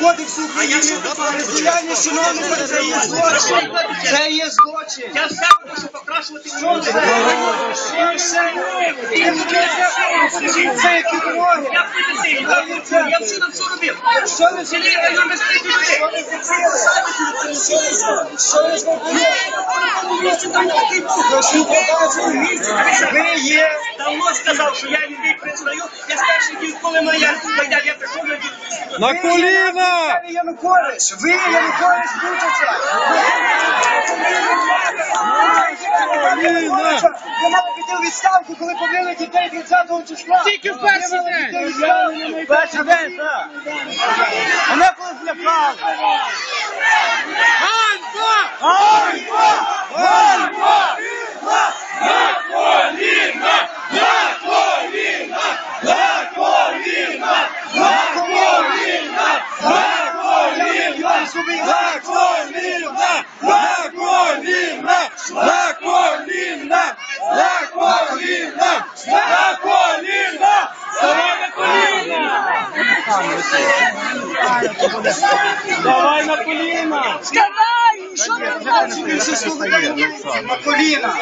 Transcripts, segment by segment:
кодексу України, розділяння чиновника це є злочин. Це є злочин. Я все можу покращувати вулиці. Це які дороги. Я поліцейський. Я всі на все робив. Що ви Селі район безпеки людей. Що ви зробили? Прошу побачити. Ви є Давно сказав, що я людей признаю. Я з перших днів, коли моя я, я прийшов на дію. На коліна! Ви Янукович, ви Янукович Бучача. Ви мали піти у відставку, коли побили дітей 30 числа. Тільки в перший день. Перший день, так. Мене коли злякали. Ганьба! Ганьба! Ганьба! На коліна! На коліна! На коліна! На коліна! На коліна! Давай на коліна! Давай на коліна! На коліна.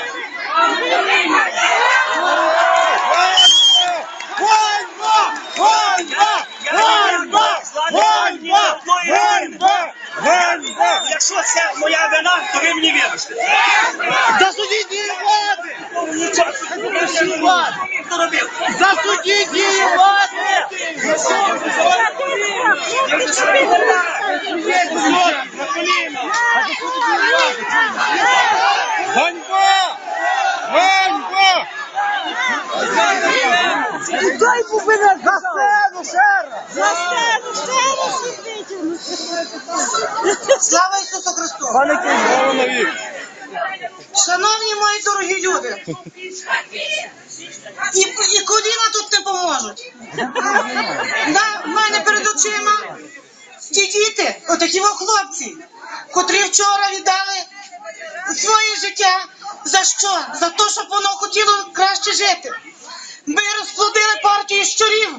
Ганьба! Ганьба! Ганьба! Ганьба! Ганьба! Ганьба! Якщо це моя вина, то ви мені вибачте. Засудіть її влади! Робив? Засудіть Ганьба! Ганьба! Дай мене за сцену ще раз. Слава Ісусу Христу! Слава навік! Шановні мої дорогі люди, і, і коліна тут не поможуть. Да, в мене перед очима ті діти, отакі хлопці, котрі вчора віддали своє життя. За що? За те, щоб воно хотіло краще жити. Ми розплодили партію щурів.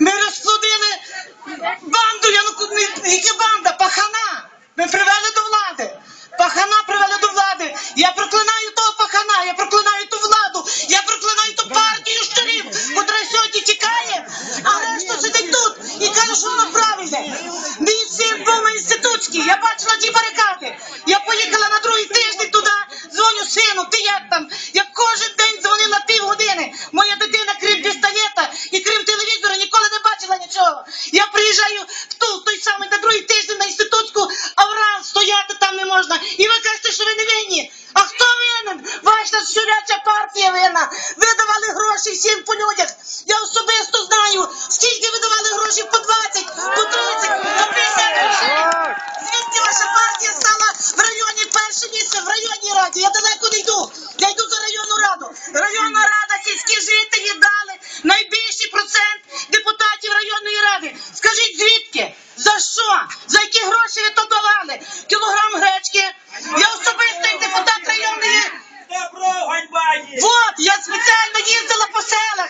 Ми розплодили банду Януку... банда, пахана. Ми привели до влади. Пахана привели до влади. Я проклинаю того пахана, я проклинаю ту владу, я проклинаю ту партію щурів, котра сьогодні тікає, а решта сидить тут і каже, що вона правильне. Мій син був на інститутській, я бачила ті барикади. Півгодини. Моя дитина, крім пістолета і крім телевізора, ніколи не бачила нічого. Я приїжджаю в ту, той самий на другий тиждень на інститутську, а враз стояти там не можна. І ви кажете, що ви не винні. А хто винен? Ваша щуряча партія винна. Ви давали гроші всім по людях. Я особисто знаю, скільки ви давали гроші по 20, по 30, За які гроші ви то давали? Кілограм гречки. Я особистий депутат районної. Вот, я спеціально їздила по селах.